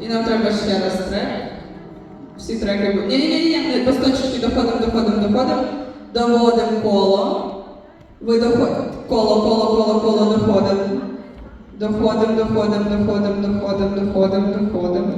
І нам треба ще раз трек. Всі треки будуть. Ні, ні, ні, ні, посточки доходимо, доходимо, доходимо. Доводимо коло. Ви доходите. Коло, коло, коло, коло доходимо. Доходимо, доходимо, доходимо, доходимо, доходимо, доходимо.